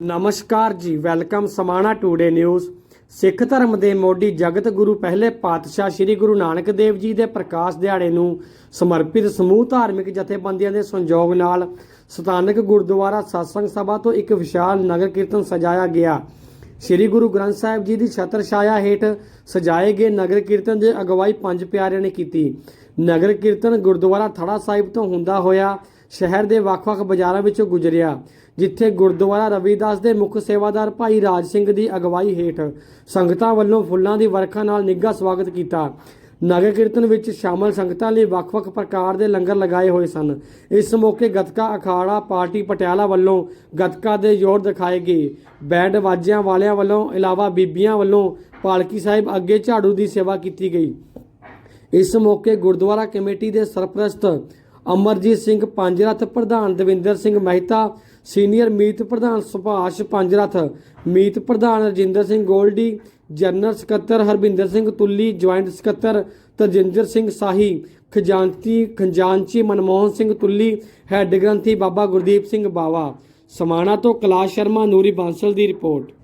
ਨਮਸਕਾਰ ਜੀ, welcome Samana today news. Sikh ਧਰਮ ਦੇ ਮੋਢੀ ਜਗਤ ਗੁਰੂ ਪਹਿਲੇ ਪਾਤਸ਼ਾਹ ਸ੍ਰੀ ਗੁਰੂ ਨਾਨਕ ਦੇਵ ਜੀ ਦੇ ਪ੍ਰਕਾਸ਼ ਦਿਹਾੜੇ ਨੂੰ ਸਮਰਪਿਤ ਸਮੂਹ ਧਾਰਮਿਕ ਜਥੇਬੰਦੀਆਂ ਦੇ ਸੰਯੋਗ ਨਾਲ ਸਥਾਨਕ ਗੁਰਦੁਆਰਾ satsang ਸਭਾ ਤੋਂ ਇੱਕ ਵਿਸ਼ਾਲ ਨਗਰ ਕੀਰਤਨ ਸਜਾਇਆ ਗਿਆ। ਸ੍ਰੀ ਗੁਰੂ ਗ੍ਰੰਥ ਸਾਹਿਬ ਜੀ ਦੀ ਛਤਰ ਛਾਇਆ ਹੇਠ ਸਜਾਏ ਗਏ ਨਗਰ ਕੀਰਤਨ ਦੀ ਅਗਵਾਈ ਪੰਜ ਪਿਆਰਿਆਂ ਨੇ ਕੀਤੀ। ਨਗਰ ਕੀਰਤਨ ਗੁਰਦੁਆਰਾ ਥੜਾ ਸਾਹਿਬ ਤੋਂ ਹੁੰਦਾ ਹੋਇਆ ਸ਼ਹਿਰ ਦੇ ਵੱਖ-ਵੱਖ ਬਾਜ਼ਾਰਾਂ ਵਿੱਚੋਂ ਗੁਜ਼ਰਿਆ, ਜਿੱਥੇ ਗੁਰਦੁਆਰਾ ਰਵੀਦਾਸ ਦੇ ਮੁੱਖ ਸੇਵਾਦਾਰ ਭਾਈ ਰਾਜ ਸਿੰਘ ਦੀ ਅਗਵਾਈ ਹੇਠ ਸੰਗਤਾਂ ਵੱਲੋਂ ਫੁੱਲਾਂ ਦੀ ਵਰਖਾ ਨਾਲ ਨਿੱਘਾ ਸਵਾਗਤ ਕੀਤਾ। ਨਗਰ ਕੀਰਤਨ ਵਿੱਚ ਸ਼ਾਮਲ ਸੰਗਤਾਂ ਲਈ ਵੱਖ-ਵੱਖ ਪ੍ਰਕਾਰ ਦੇ ਲੰਗਰ ਲਗਾਏ ਹੋਏ ਸਨ। ਇਸ ਮੌਕੇ ਗਤਕਾ ਅਖਾੜਾ ਪਾਰਟੀ ਪਟਿਆਲਾ ਵੱਲੋਂ ਗਤਕਾ ਦੇ ਜ਼ੋਰ ਦਿਖਾਏ ਗਏ। ਬੈਂਡ ਵਾਜਿਆਂ ਵਾਲਿਆਂ ਵੱਲੋਂ, ਇਲਾਵਾ ਬੀਬੀਆਂ ਵੱਲੋਂ ਪਾਲਕੀ ਸਾਹਿਬ ਅੱਗੇ ਝਾੜੂ ਦੀ ਸੇਵਾ ਕੀਤੀ ਗਈ। ਇਸ ਮੌਕੇ ਗੁਰਦੁਆਰਾ ਕਮੇਟੀ ਦੇ ਸਰਪ੍ਰਸਤ ਅਮਰਜੀਤ ਸਿੰਘ ਪੰਜਰਥ, ਪ੍ਰਧਾਨ ਦਵਿੰਦਰ ਸਿੰਘ ਮਹਿਤਾ, ਸੀਨੀਅਰ ਮੀਤ ਪ੍ਰਧਾਨ ਸੁਭਾਸ਼ ਪੰਜਰਥ, ਮੀਤ ਪ੍ਰਧਾਨ ਰਜਿੰਦਰ ਸਿੰਘ ਗੋਲਡੀ, ਜਨਰਲ ਸਕੱਤਰ ਹਰਬਿੰਦਰ ਸਿੰਘ ਤੁੱਲੀ, ਜੁਆਇੰਟ ਸਕੱਤਰ ਤਜਿੰਦਰ ਸਿੰਘ ਸਾਹੀ, ਖਜ਼ਾਨਚੀ ਖਜ਼ਾਨਚੀ ਮਨਮੋਹਨ ਸਿੰਘ ਤੁੱਲੀ, ਹੈੱਡ ਗ੍ਰੰਥੀ ਬਾਬਾ ਗੁਰਦੀਪ ਸਿੰਘ ਬਾਵਾ। ਸਮਾਣਾ ਤੋਂ ਕੈਲਾਸ਼ ਸ਼ਰਮਾ, ਨੂਰੀ ਬਾਂਸਲ ਦੀ ਰਿਪੋਰਟ।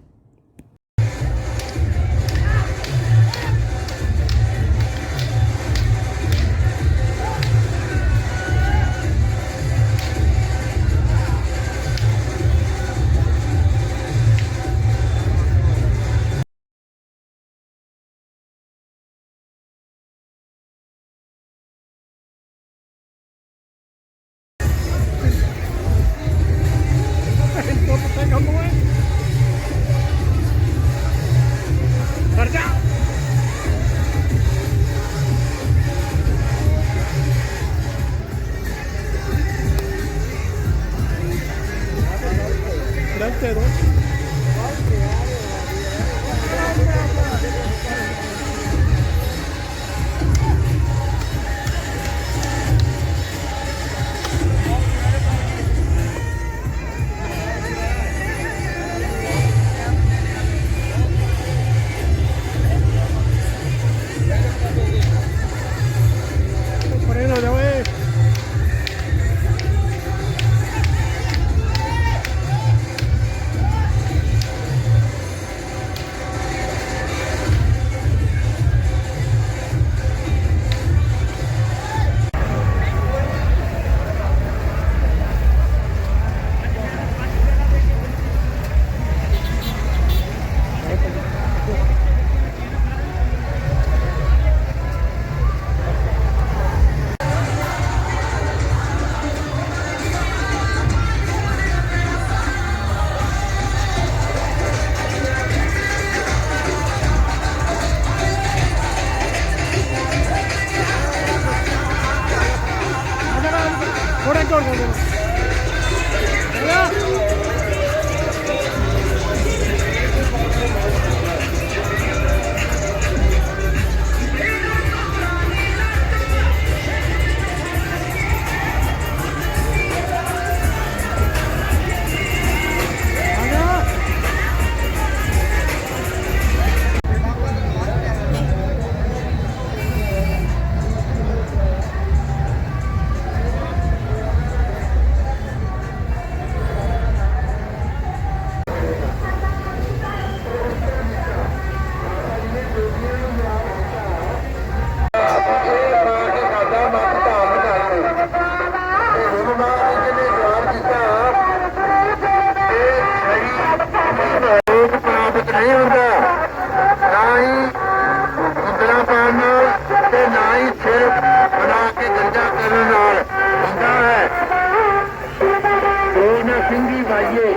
ਸਿੰਘੀ ਵਾਈਏ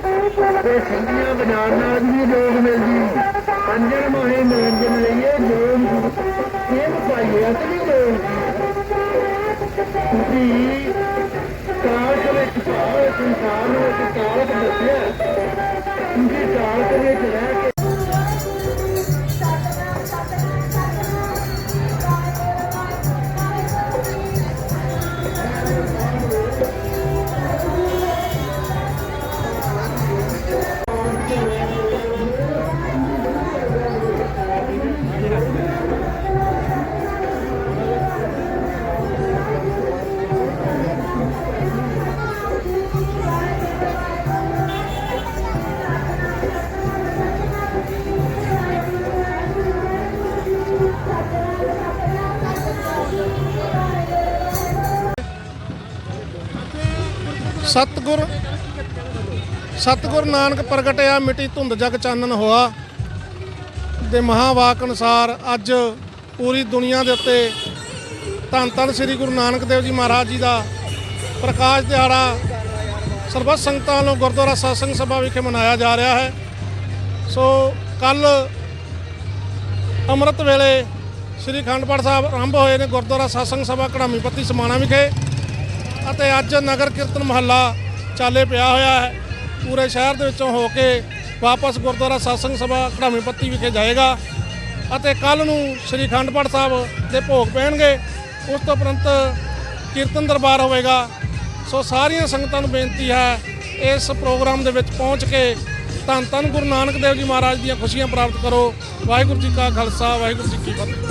ਤੇ ਸਿੰਘੀਆਂ ਬਣਾਉਣ ਨਾਲ ਵੀ ਲੋਕ ਮਿਲਦੀ। ਪੰਜਰ ਮਾਹੇ ਮਨੋਰੰਜਨ ਲਈਏ ਲੋਕ ਇਹ ਪਾਈਏ ਅਸਲੀ ਲੋਕ ਤੁਸੀਂ ਕਾਲ ਵਿੱਚ ਭਾਵ ਸੰਸਾਰ ਵਿੱਚ ਕਾਲ ਦੱਸਿਆ। ਤੁਸੀਂ ਕਾਲ ਵਿੱਚ ਰਹਿ ਕੇ ਸਤਗੁਰ ਸਤਗੁਰ ਨਾਨਕ ਪ੍ਰਗਟਿਆ ਮਿੱਟੀ ਧੁੰਦ ਜਗ ਚਾਨਣ ਹੋਆ। ਦੇ ਮਹਾਵਾਕ ਅਨੁਸਾਰ ਅੱਜ ਪੂਰੀ ਦੁਨੀਆ ਦੇ ਉੱਤੇ ਧੰਨ ਧੰਨ ਸ੍ਰੀ ਗੁਰੂ ਨਾਨਕ ਦੇਵ ਜੀ ਮਹਾਰਾਜ ਜੀ ਦਾ ਪ੍ਰਕਾਸ਼ ਦਿਹਾੜਾ ਸਰਬੱਤ ਸੰਗਤਾਂ ਵੱਲੋਂ ਗੁਰਦੁਆਰਾ ਸਾਸੰਗ ਸਭਾ ਵਿਖੇ ਮਨਾਇਆ ਜਾ ਰਿਹਾ ਹੈ। ਸੋ ਕੱਲ ਅੰਮ੍ਰਿਤ ਵੇਲੇ ਸ੍ਰੀ ਅਖੰਡ ਪਾਠ ਸਾਹਿਬ ਆਰੰਭ ਹੋਏ ਨੇ ਗੁਰਦੁਆਰਾ ਸਾਸੰਗ ਸਭਾ ਕੜਾਮੀ ਪੱਤੀ ਸਮਾਣਾ ਵਿਖੇ। ਅਤੇ ਅੱਜ ਨਗਰ ਕੀਰਤਨ ਮਹੱਲਾ ਚਾਲੇ ਪਿਆ ਹੋਇਆ ਹੈ। ਪੂਰੇ ਸ਼ਹਿਰ ਦੇ ਵਿੱਚੋਂ ਹੋ ਕੇ ਵਾਪਸ ਗੁਰਦੁਆਰਾ ਸਾਸੰਗ ਸਭਾ ਕੜਾਮੀ ਪੱਤੀ ਵਿਖੇ ਜਾਏਗਾ ਅਤੇ ਕੱਲ ਨੂੰ ਸ੍ਰੀ ਅਖੰਡ ਪਾਠ ਸਾਹਿਬ ਦੇ ਭੋਗ ਪੈਣਗੇ। ਉਸ ਤੋਂ ਉਪਰੰਤ ਕੀਰਤਨ ਦਰਬਾਰ ਹੋਵੇਗਾ। ਸੋ ਸਾਰੀਆਂ ਸੰਗਤਾਂ ਨੂੰ ਬੇਨਤੀ ਹੈ, ਇਸ ਪ੍ਰੋਗਰਾਮ ਦੇ ਵਿੱਚ ਪਹੁੰਚ ਕੇ ਧੰਨ ਧੰਨ ਗੁਰੂ ਨਾਨਕ ਦੇਵ ਜੀ ਮਹਾਰਾਜ ਦੀਆਂ ਖੁਸ਼ੀਆਂ ਪ੍ਰਾਪਤ ਕਰੋ। ਵਾਹਿਗੁਰੂ ਜੀ ਕਾ ਖਾਲਸਾ, ਵਾਹਿਗੁਰੂ ਜੀ ਕੀ ਫਤਿਹ।